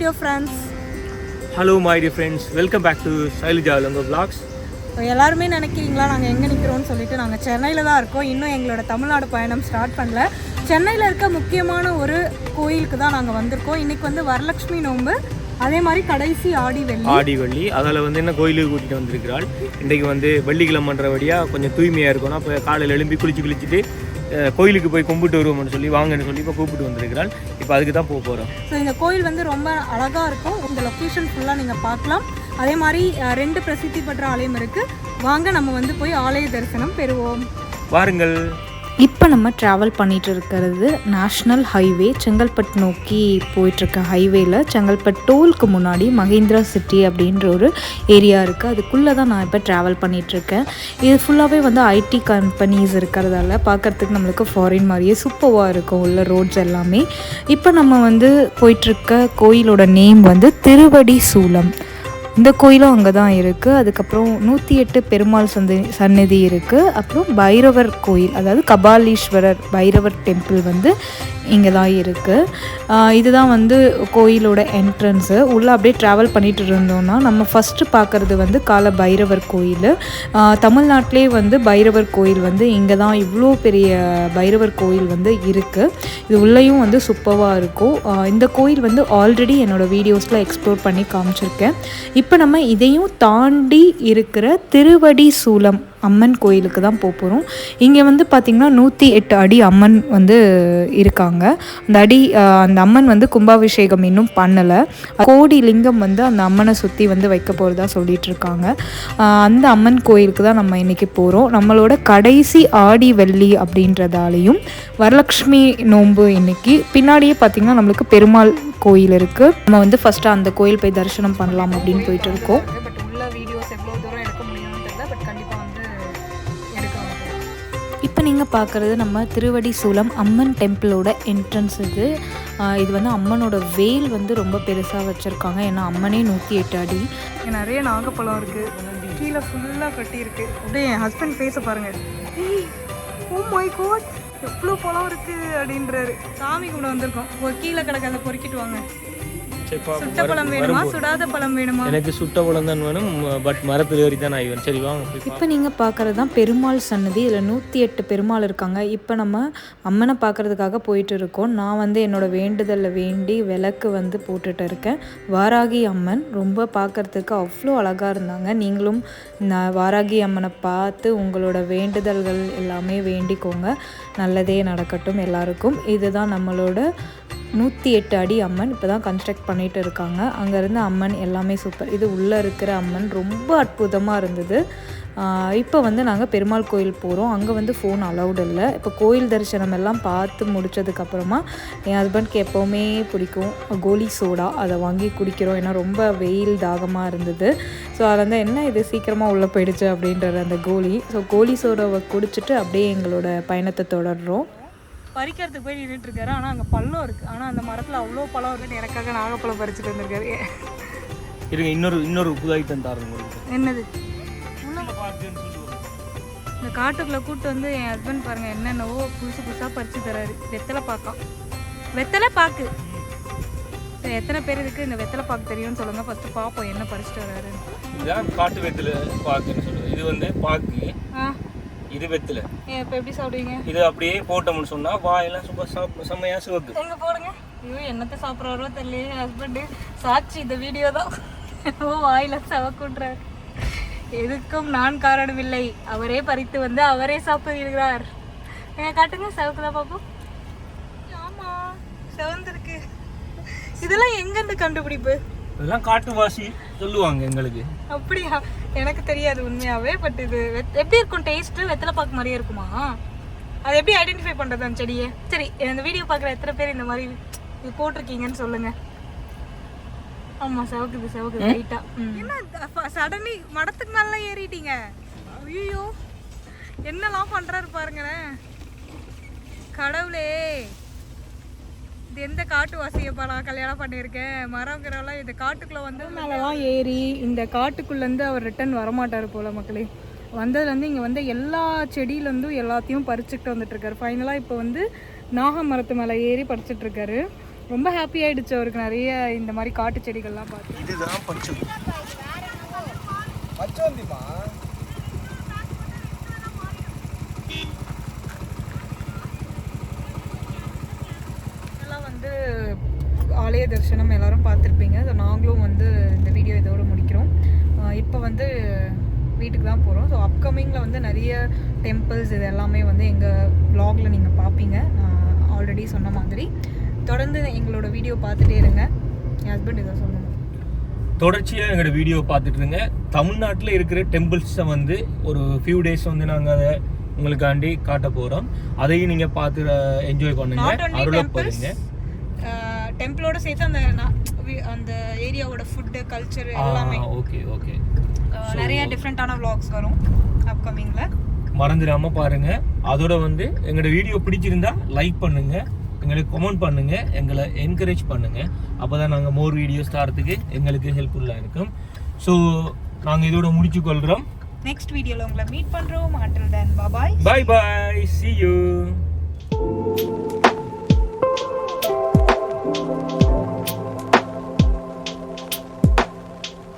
Dear friends hello my dear friends welcome back to Sailaja லங்கோ vlogs. எல்லாருமே நினைக்கிறீங்களா? நாங்கள் எங்கே நிற்கிறோம்னு சொல்லிட்டு நாங்கள் சென்னையில் தான் இருக்கோம். இன்னும் எங்களோட தமிழ்நாடு பயணம் ஸ்டார்ட் பண்ணல. சென்னையில் இருக்க முக்கியமான ஒரு கோயிலுக்கு தான் நாங்கள் வந்திருக்கோம். இன்றைக்கி வந்து வரலட்சுமி நோன்பு அதே மாதிரி கடைசி ஆடி வெள்ளி. ஆடி வள்ளி. அதில் வந்து என்ன கோயிலுக்கு கூட்டிகிட்டு வந்திருக்கிறாள்? இன்றைக்கு வந்து வெள்ளிக்கிழமன்றபடியாக கொஞ்சம் தூய்மையாக இருக்கணும். அப்போ காலையில் எழும்பி குளிச்சு குளிச்சுட்டு கோயிலுக்கு போய் கும்பிட்டு வருவோம்னு சொல்லி வாங்கன்னு சொல்லி இப்போ கூப்பிட்டு வந்திருக்கிறாள். இப்போ அதுக்கு தான் போக போகிறோம் ஸோ இந்த கோயில் வந்து ரொம்ப அழகாக இருக்கும். இந்த லொக்கேஷன் ஃபுல்லாக நீங்கள் பார்க்கலாம். அதே மாதிரி ரெண்டு பிரசித்தி பெற்ற ஆலயம் இருக்குது வாங்க நம்ம வந்து போய் ஆலய தரிசனம் பெறுவோம். வாருங்கள். இப்போ நம்ம ட்ராவல் பண்ணிகிட்டு இருக்கிறது நேஷ்னல் ஹைவே செங்கல்பட்டு நோக்கி போயிட்டுருக்க ஹைவேயில் செங்கல்பட் டோலுக்கு முன்னாடி மகேந்திரா சிட்டி அப்படின்ற ஒரு ஏரியா இருக்குது அதுக்குள்ளே தான் நான் இப்போ ட்ராவல் பண்ணிகிட்ருக்கேன் இது ஃபுல்லாகவே வந்து ஐடி கம்பெனிஸ் இருக்கிறதால பார்க்குறதுக்கு நம்மளுக்கு ஃபாரின் மாதிரியே சூப்பராக இருக்கும் உள்ள ரோட்ஸ் எல்லாமே. இப்போ நம்ம வந்து போயிட்டுருக்க கோயிலோட நேம் வந்து திருவடி சூலம். இந்த கோயிலும் அங்கே தான் இருக்குது அதுக்கப்புறம் நூற்றி எட்டு பெருமாள் சந்தி சன்னதி இருக்குது அப்புறம் பைரவர் கோயில் அதாவது கபாலீஸ்வரர் பைரவர் டெம்பிள் வந்து இங்கே தான் இருக்குது இதுதான் வந்து கோயிலோட என்ட்ரன்ஸு உள்ளே அப்படியே ட்ராவல் பண்ணிட்டு இருந்தோம்னா நம்ம ஃபஸ்ட்டு பார்க்குறது வந்து கால பைரவர் கோயில் தமிழ்நாட்டிலே வந்து பைரவர் கோயில் வந்து இங்கே தான் இவ்வளோ பெரிய பைரவர் கோயில் வந்து இருக்குது இது உள்ளேயும் வந்து சூப்பராக இருக்கும். இந்த கோயில் வந்து ஆல்ரெடி என்னோடய வீடியோஸில் எக்ஸ்ப்ளோர் பண்ணி காமிச்சிருக்கேன். இப்போ நம்ம இதையும் தாண்டி இருக்கிற திருவடி சூலம் அம்மன் கோயிலுக்கு தான் போக போகிறோம் இங்கே வந்து பார்த்திங்கன்னா நூற்றி எட்டு அடி அம்மன் வந்து இருக்காங்க. அந்த அடி அந்த அம்மன் வந்து கும்பாபிஷேகம் இன்னும் பண்ணலை. கோடி லிங்கம் வந்து அந்த அம்மனை சுற்றி வந்து வைக்க போகிறதா சொல்லிட்டு இருக்காங்க. அந்த அம்மன் கோயிலுக்கு தான் நம்ம இன்றைக்கி போகிறோம் நம்மளோட கடைசி ஆடி வெள்ளி அப்படின்றதாலையும் வரலக்ஷ்மி நோன்பு இன்னைக்கு. பின்னாடியே பார்த்திங்கன்னா நம்மளுக்கு பெருமாள் கோயில் இருக்குது நம்ம வந்து ஃபஸ்ட்டு அந்த கோயில் போய் தரிசனம் பண்ணலாம் அப்படின்னு போயிட்டு இருக்கோம். இப்போ நீங்கள் பார்க்குறது நம்ம திருவடி சூலம் அம்மன் டெம்பிளோட என்ட்ரன்ஸ் இது. இது வந்து அம்மனோட வேல் வந்து ரொம்ப பெருசாக வச்சுருக்காங்க. ஏன்னா அம்மனே நூற்றி எட்டு அடி. இங்கே நிறைய நாகப்பழம் இருக்குது கீழே ஃபுல்லாக கட்டியிருக்கு. அப்படியே என் ஹஸ்பண்ட் ஃபேஸை பாருங்க. ஓ மை காட் எவ்வளோ பழம் இருக்குது அப்படின்றாரு. சாமி கும்பிட வந்திருக்கோம். கீழே கீழே கிடக்கிறத பொறுக்கிட்டு வாங்க. சுட்ட பழம் வேணுமா? சுடாத பழம் வேணுமா? எனக்கு சுட்ட பழம் தான் வேணும் பட் மரத்தில் ஏறி தான் நான் சரி வாங்க. இப்போ நீங்கள் பார்க்குறது தான் பெருமாள் சன்னதி. இதில் நூற்றி எட்டு பெருமாள் இருக்காங்க. இப்போ நம்ம அம்மனை பார்க்குறதுக்காக போயிட்டு இருக்கோம். நான் வந்து என்னோட வேண்டுதலில் வேண்டி விளக்கு வந்து போட்டுட்டு இருக்கேன். வாராகி அம்மன் ரொம்ப பார்க்குறதுக்கு அவ்வளோ அழகாக இருந்தாங்க. நீங்களும் வாராகி அம்மனை பார்த்து உங்களோட வேண்டுதல்கள் எல்லாமே வேண்டிக்கோங்க. நல்லதே நடக்கட்டும் எல்லாருக்கும். இதுதான் நம்மளோட நூற்றி எட்டு அடி அம்மன் இப்போ தான் கன்ஸ்ட்ரக்ட் பண்ணிட்டு இருக்காங்க. அங்கேருந்து அம்மன் எல்லாமே சூப்பர் இது உள்ளே இருக்கிற அம்மன் ரொம்ப அற்புதமாக இருந்தது. இப்போ வந்து நாங்கள் பெருமாள் கோயில் போகிறோம் அங்கே வந்து ஃபோன் அலௌடு இல்லை. இப்போ கோயில் தரிசனம் எல்லாம் பார்த்து முடிச்சதுக்கப்புறமா என் ஹஸ்பண்ட்க்கு எப்போவுமே பிடிக்கும். கோலி சோடா அதை வாங்கி குடிக்கிறோம். ஏன்னா ரொம்ப வெயில் தாகமாக இருந்தது. ஸோ அதில் வந்து என்ன இது சீக்கிரமாக உள்ளே போயிடுச்சு அப்படின்றது அந்த கோலி. ஸோ கோலி சோடாவை குடிச்சிட்டு அப்படியே எங்களோட பயணத்தை தொடர்றோம். பறிக்கிறதுக்கு போய் நின்றுட்டு இருக்காரு ஆனால் அங்கே பழம் இருக்கு. ஆனால் அந்த மரத்தில் அவ்வளோ பழம் இருக்குன்னு எனக்காக நாகப்பழம் பறிச்சுட்டு வந்திருக்காரு. இருங்க இன்னொரு இன்னொரு புது ஐட்டம் தாருங்க என்னது? இந்த காட்டுக்குள்ளே கூட்டு வந்து என் ஹஸ்பண்ட் பாருங்க என்னென்னவோ புதுசு புதுசாக பறிச்சு தராரு. வெத்தலை பாக்கம் வெத்தலை பாக்கு. எத்தனை பேர் இருக்கு இந்த வெத்தலை பாக்கு தெரியும்னு சொல்லுங்க. ஃபர்ஸ்ட் பார்ப்போம் என்ன பறிச்சுட்டு வராரு இதுதான் காட்டு வெத்தில பாக்குன்னு சொல்லுது இது வந்து பாக்கு. ஆ. இது வெத்தில. இப்போ எப்படி சாப்பிடுவீங்க? இது அப்படியே போட்டோம்னு சொன்னா வாயெல்லாம் super சாப் செம்மையா சிவக்கு. எங்க போடுங்க? ஐயோ என்னத்தை சாப்பிட்றாரோ தெரியல ஹஸ்பண்டு சாட்சி இந்த வீடியோ தான். ஓ வாயில சவக்குன்றார். எதுக்கும் நான் காரணமில்லை. அவரே பறித்து வந்து அவரே சாப்பிடுகிறார் எங்க காட்டுங்க சவக்குதா பாப்போம். ஆமா செவந்திருக்கு. இதெல்லாம் எங்க இருந்து கண்டுபிடிப்பு? இதெல்லாம் காட்டுவாசி சொல்லுவாங்க எங்களுக்கு. அப்படியா? எனக்கு தெரியாது உண்மையாவே பட் இது வெத்- எப்படி இருக்கும் டேஸ்ட் வெத்தலை பாக்கு மாதிரியே இருக்குமா? அது எப்படி ஐடென்டிஃபை பண்றது அந்த செடியை? சரி இந்த வீடியோ பார்க்குற எத்தனை பேர் இந்த மாதிரி இது போட்டிருக்கீங்கன்னு சொல்லுங்க. ஆமா சவக்குது சவக்குது லைட்டா என்ன சடனி மடத்துக்கு மேல ஏறிட்டீங்க? ஐயோ என்னலாம் பண்றாரு பாருங்களேன். கடவுளே. இது எந்த காட்டுவாசியப்பா நான் கல்யாணம் பண்ணியிருக்கேன்? மரங்கிறவெல்லாம் இந்த காட்டுக்குள்ளே வந்து மேலெல்லாம் ஏறி இந்த காட்டுக்குள்ளேருந்து அவர் ரிட்டர்ன் வரமாட்டார் போல மக்களே. வந்ததுலேருந்து இங்கே வந்து எல்லா செடியிலேருந்தும் எல்லாத்தையும் பறிச்சுக்கிட்டு வந்துட்டு இருக்காரு ஃபைனலாக இப்போ வந்து நாக மரத்து மேலே ஏறி பறிச்சுட்டு இருக்காரு ரொம்ப ஹாப்பி ஆயிடுச்சு அவருக்கு நிறைய இந்த மாதிரி காட்டு செடிகள்லாம் பார்த்து. இதுதான் பச்சை பச்சோந்திமா இதெல்லாம் வந்து ஆலய தரிசனம் எல்லாரும் பார்த்துருப்பீங்க. ஸோ நாங்களும் வந்து இந்த வீடியோ இதோட முடிக்கிறோம். இப்போ வந்து வீட்டுக்கு தான் போகிறோம் ஸோ அப்கமிங்கில் வந்து நிறைய டெம்பிள்ஸ் இது எல்லாமே வந்து எங்கள் vlogல நீங்கள் பார்ப்பீங்க ஆல்ரெடி சொன்ன மாதிரி. தொடர்ந்து எங்களோட வீடியோ பார்த்துட்டே இருங்க. என் ஹஸ்பண்ட் இதை சொல்லணும் தொடர்ச்சியாக எங்களோட வீடியோ பார்த்துட்டு இருங்க. தமிழ்நாட்டில் இருக்கிற டெம்பிள்ஸை வந்து ஒரு ஃபியூ டேஸ் வந்து நாங்கள் அதை உங்களுக்காண்டி காட்ட போகிறோம் அதையும் நீங்கள் பார்த்து என்ஜாய் பண்ணுங்க. அருளை போடுங்க டெம்பிளோட சேர்த்து அந்த அந்த ஏரியாவோட ஃபுட்டு கல்ச்சர் எல்லாமே. ஓகே ஓகே நிறைய டிஃப்ரெண்ட்டான vlogs வரும் அப்கமிங்கில் மறந்துடாம பாருங்க. அதோட வந்து எங்களோட வீடியோ பிடிச்சிருந்தா லைக் பண்ணுங்க. எங்களுக்கு கமெண்ட் பண்ணுங்க. எங்களை என்கரேஜ் பண்ணுங்க. அப்பதான் நாங்க மோர் வீடியோஸ் தரத்துக்கு எங்களுக்கு ஹெல்ப்ஃபுல்லா இருக்கும். ஸோ நாங்க இதோட முடிச்சு கொள்றோம் நெக்ஸ்ட் வீடியோவில் உங்களை மீட் பண்ணுறோம் until then bye bye bye see you.